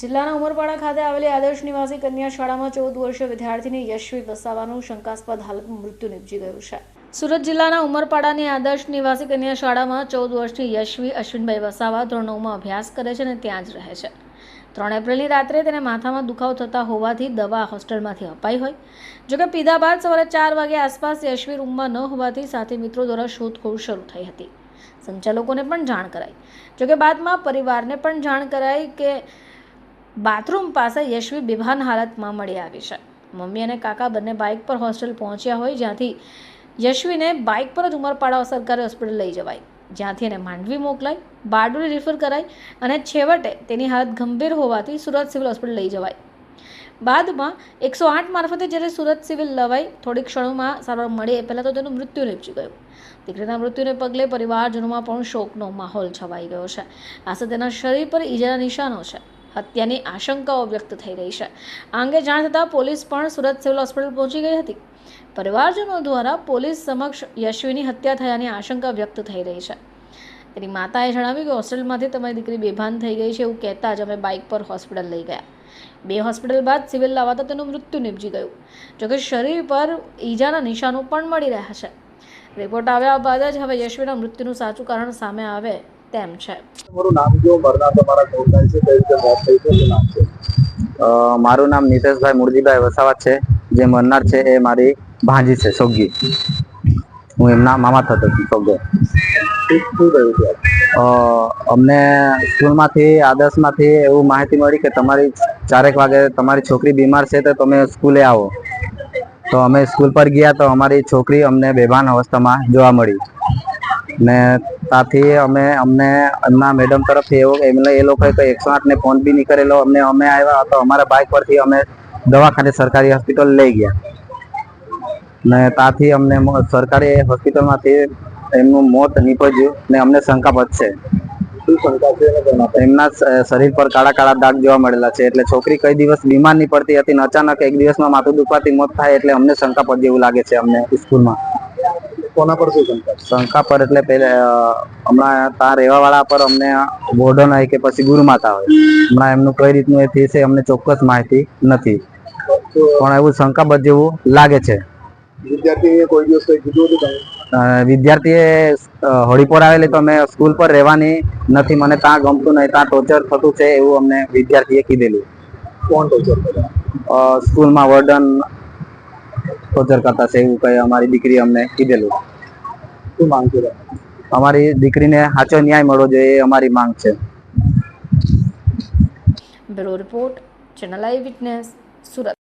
જિલ્લાના ઉમરપાડા ખાતે આવેલી આદર્શ નિવાસી કન્યા શાળામાં ચૌદ વર્ષીય વિદ્યાર્થીની યશવી વસાવાનું શંકાસ્પદ હાલતમાં મૃત્યુ નીપજી ગયું છે. સુરત જિલ્લાના ઉમરપાડાની આદર્શ નિવાસી કન્યા શાળામાં ચૌદ વર્ષની યશવી અશ્વિનભાઈ વસાવા ધોરણ નવમાં અભ્યાસ કરે છે અને ત્યાં જ રહે છે. ત્રણ એપ્રિલની રાત્રે તેને માથામાં દુખાવો થતા હોવાથી દવા હોસ્ટેલમાંથી અપાઈ હોય. જોકે પીધા બાદ સવારે ચાર વાગે આસપાસ યશવી રૂમમાં ન હોવાથી સાથે મિત્રો દ્વારા શોધખોળ શરૂ થઈ હતી. સંચાલકોને પણ જાણ કરાઈ. જોકે બાદમાં પરિવારને પણ જાણ કરાઈ કે બાથરૂમ પાસે યશવી બેભાન હાલતમાં મળી આવી છે. મમ્મી અને કાકા બંને બાઇક પર હોસ્ટેલ પહોંચ્યા હોય જ્યાંથી યશવીને બાઇક પર જ ઉમરપાડા સરકારી હોસ્પિટલ લઈ જવાય. જ્યાંથી એને માંડવી મોકલાય, બારડોલી રિફર કરાઈ અને છેવટે તેની હાલત ગંભીર હોવાથી સુરત સિવિલ હોસ્પિટલ લઈ જવાય. બાદમાં એકસો આઠ મારફતે જ્યારે સુરત સિવિલ લવાઈ થોડીક ક્ષણોમાં સારવાર મળી એ પહેલાં તો તેનું મૃત્યુ નીપજી ગયું. દીકરીના મૃત્યુને પગલે પરિવારજનોમાં પણ શોકનો માહોલ છવાઈ ગયો છે. આ તેના શરીર પર ઈજાના નિશાનો છે. હત્યાની આશંકાઓ વ્યક્ત થઈ રહી છે. આ અંગે જાણ થતાં પોલીસ પણ સુરત સિવિલ હોસ્પિટલ પહોંચી ગઈ હતી. પરિવારજનો દ્વારા પોલીસ સમક્ષ યશવીની હત્યા થયાની આશંકા વ્યક્ત થઈ રહી છે. તેની માતાએ જણાવ્યું કે હોસ્પિટલમાંથી તમારી દીકરી બેભાન થઈ ગઈ છે એવું કહેતા જ અમે બાઇક પર હોસ્પિટલ લઈ ગયા. બે હોસ્પિટલ બાદ સિવિલ લાવાતા તેનું મૃત્યુ નીપજી ગયું જોકે શરીર પર ઈજાના નિશાનો પણ મળી રહ્યા છે. રિપોર્ટ આવ્યા બાદ જ હવે યશવીના મૃત્યુનું સાચું કારણ સામે આવે તેમ છે. મારું નામ જો મરના તમારા કોણ છે તે રીતે મોત થઈ છે નામ છે? મારું નામ નીતેશભાઈ મુરજીભાઈ વસાવા છે જે મરનાર છે એ મારી ભાંજી છે સોગી. હું એમના મામા થતો છું? સોગો અમને સ્કૂલમાંથી આદર્શમાંથી એવું માહિતી મળી કે તમારી ચારેક વાગે તમારી છોકરી બીમાર છે તો તમે સ્કૂલે આવો. તો અમે સ્કૂલ પર ગયા તો અમારી છોકરી અમને બેભાન અવસ્થામાં જોવા મળી. ને ત્યાંથી અમે અમને એમના મેડમ તરફથી એવું એમને એ લોકોએ કંઈ એકસો આઠને ફોન બી નહીં કરેલો. અમને અમે આવ્યા તો અમારા બાઇક પરથી અમે દવાખાને સરકારી હોસ્પિટલ લઈ ગયા. ને ત્યાંથી અમને મો- સરકારી હોસ્પિટલમાંથી એમનું મોત નીપજ્યું ને અમને શંકાપદ છે શંકા પર? એમના શરીર પર કાળા કાળા દાગ જોવા મળેલા છે. એટલે છોકરી કઈ દિવસ બીમાર નહીં પડતી હતી અચાનક એક દિવસમાં માથું દુખવાથી મોત થાય એટલે અમને શંકાપદ જેવું લાગે છે અમને સ્કૂલમાં. કોના પર શું શંકા શંકા પર એટલે પેલા હમણાં ત્યાં રહેવા વાળા પર અમને વોર્ડન હોય કે પછી ગુરુમાતા હોય. હમણાં એમનું કઈ રીતનું એ છે અમને ચોક્કસ માહિતી નથી. પણ એવું શંકાબદ્ધ જેવું લાગે છે. વિદ્યાર્થીએ કોઈ દિવસ કઈ કીધું હતું વિદ્યાર્થીએ અ, આવેલી તો અમે સ્કૂલ પર રહેવાની નથી. મને ત્યાં ગમતું નહીં. ત્યાં ટોર્ચર થતું છે એવું અમને વિદ્યાર્થીએ કીધેલું. કોણ ટોર્ચર સ્કૂલમાં વર્ડન ટોર્ચર કરતા છે એવું કઈ અમારી દીકરી અમને કીધેલું. શું માંગ છે? અમારી દીકરીને સાચો ન્યાય મળવો જોઈએ એ અમારી માંગ છે. Bureau report, channel eyewitness, Surat.